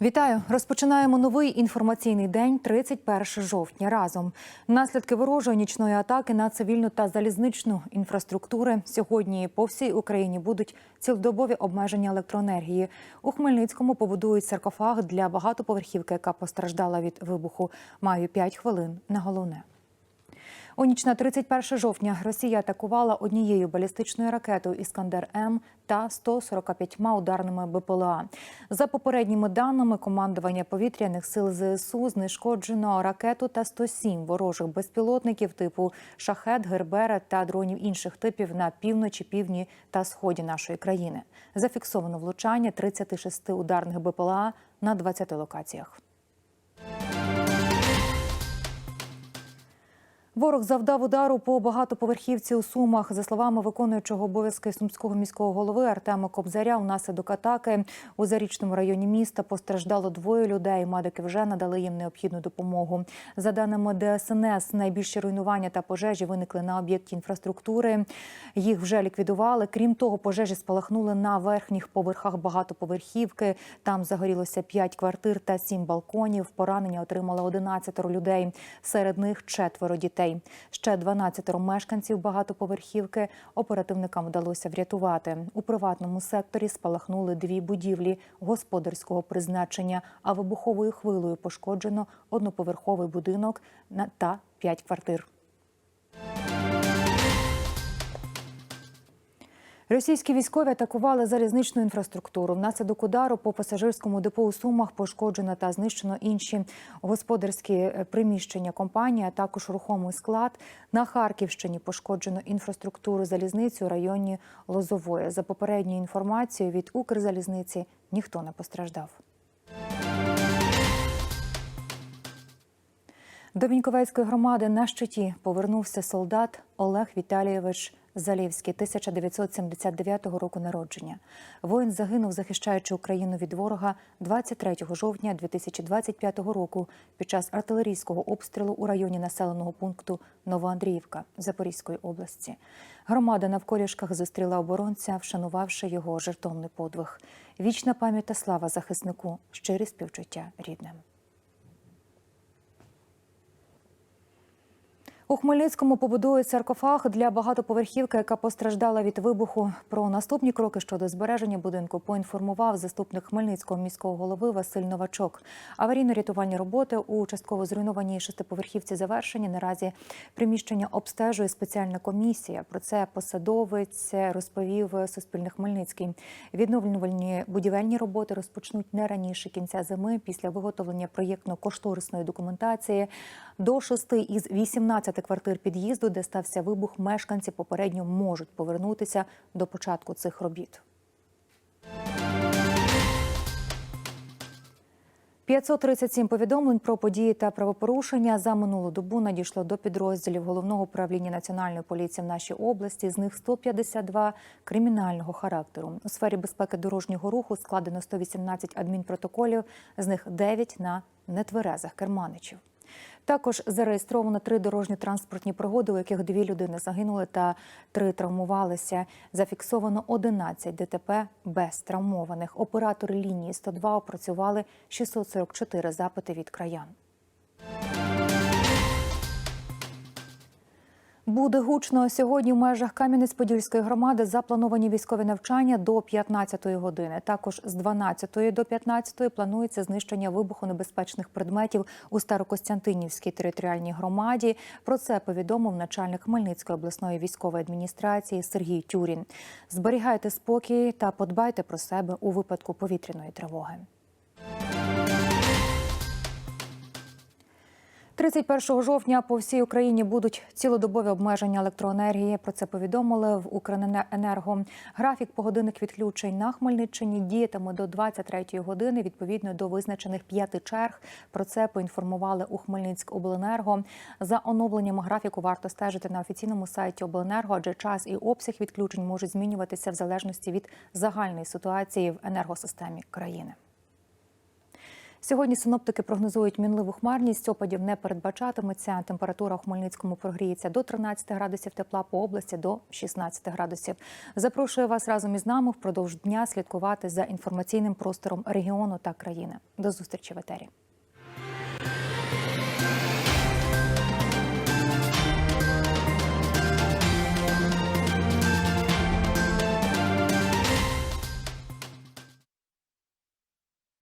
Вітаю! Розпочинаємо новий інформаційний день, 31 жовтня. Разом наслідки ворожої нічної атаки на цивільну та залізничну інфраструктури сьогодні по всій Україні будуть цілодобові обмеження електроенергії. У Хмельницькому побудують саркофаг для багатоповерхівки, яка постраждала від вибуху. Маю 5 хвилин на головне. У ніч на 31 жовтня Росія атакувала однією балістичною ракетою Іскандер М та 145 ударними БПЛА. За попередніми даними командування повітряних сил ЗСУ знешкоджено ракету та 107 ворожих безпілотників типу Шахет, Гербера та дронів інших типів на півночі, півдні та сході нашої країни. Зафіксовано влучання 36 ударних БПЛА на 20 локаціях. Ворог завдав удару по багатоповерхівці у Сумах. За словами виконуючого обов'язки сумського міського голови Артема Кобзаря, внаслідок атаки у зарічному районі міста постраждало двоє людей. Медики вже надали їм необхідну допомогу. За даними ДСНС, найбільші руйнування та пожежі виникли на об'єкті інфраструктури. Їх вже ліквідували. Крім того, пожежі спалахнули на верхніх поверхах багатоповерхівки. Там загорілося 5 квартир та 7 балконів. Поранення отримали 11 людей. Серед них четверо дітей. Ще 12 мешканців багатоповерхівки оперативникам вдалося врятувати. У приватному секторі спалахнули дві будівлі господарського призначення, а вибуховою хвилою пошкоджено одноповерховий будинок та п'ять квартир. Російські військові атакували залізничну інфраструктуру. Внаслідок удару по пасажирському депо у Сумах пошкоджено та знищено інші господарські е, приміщення компанії, а також рухомий склад. На Харківщині пошкоджено інфраструктуру залізниці у районі Лозової. За попередньою інформацією від Укрзалізниці ніхто не постраждав. До Віньковецької громади на щиті повернувся солдат Олег Віталійович Залєвський, 1979 року народження. Воїн загинув, захищаючи Україну від ворога 23 жовтня 2025 року під час артилерійського обстрілу у районі населеного пункту Новоандріївка Запорізької області. Громада навколішках зустріла оборонця, вшанувавши його жертовний подвиг. Вічна пам'ять та слава захиснику, щирі співчуття рідним. У Хмельницькому побудують саркофаг для багатоповерхівки, яка постраждала від вибуху. Про наступні кроки щодо збереження будинку поінформував заступник Хмельницького міського голови Василь Новачок. Аварійно-рятувальні роботи у частково зруйнованій шестиповерхівці завершені. Наразі приміщення обстежує спеціальна комісія. Про це посадовець розповів Суспільне Хмельницький. Відновлювальні будівельні роботи розпочнуть не раніше кінця зими після виготовлення проєктно-кошторисної документації. До шести із 18 квартир під'їзду, де стався вибух, мешканці попередньо можуть повернутися до початку цих робіт. 537 повідомлень про події та правопорушення за минулу добу надійшло до підрозділів головного управління національної поліції в нашій області. З них 152 кримінального характеру. У сфері безпеки дорожнього руху складено 118 адмінпротоколів, з них 9 на нетверезих керманичів. Також зареєстровано три дорожньо-транспортні пригоди, у яких дві людини загинули та три травмувалися. Зафіксовано 11 ДТП без травмованих. Оператори лінії 102 опрацювали 644 запити від краян. Буде гучно сьогодні в межах Кам'янець-Подільської громади заплановані військові навчання до 15-ї години. Також з 12-ї до 15-ї планується знищення вибухонебезпечних предметів у Старокостянтинівській територіальній громаді. Про це повідомив начальник Хмельницької обласної військової адміністрації Сергій Тюрін. Зберігайте спокій та подбайте про себе у випадку повітряної тривоги. 31 жовтня по всій Україні будуть цілодобові обмеження електроенергії. Про це повідомили в Укренерго. Графік погодинних відключень на Хмельниччині діятиме до 23 години відповідно до визначених п'яти черг. Про це поінформували у Хмельницькобленерго. За оновленням графіку варто стежити на офіційному сайті обленерго, адже час і обсяг відключень можуть змінюватися в залежності від загальної ситуації в енергосистемі країни. Сьогодні синоптики прогнозують мінливу хмарність. Опадів не передбачатиметься. Температура у Хмельницькому прогріється до 13 градусів тепла, по області до 16 градусів. Запрошую вас разом із нами впродовж дня слідкувати за інформаційним простором регіону та країни. До зустрічі в етері.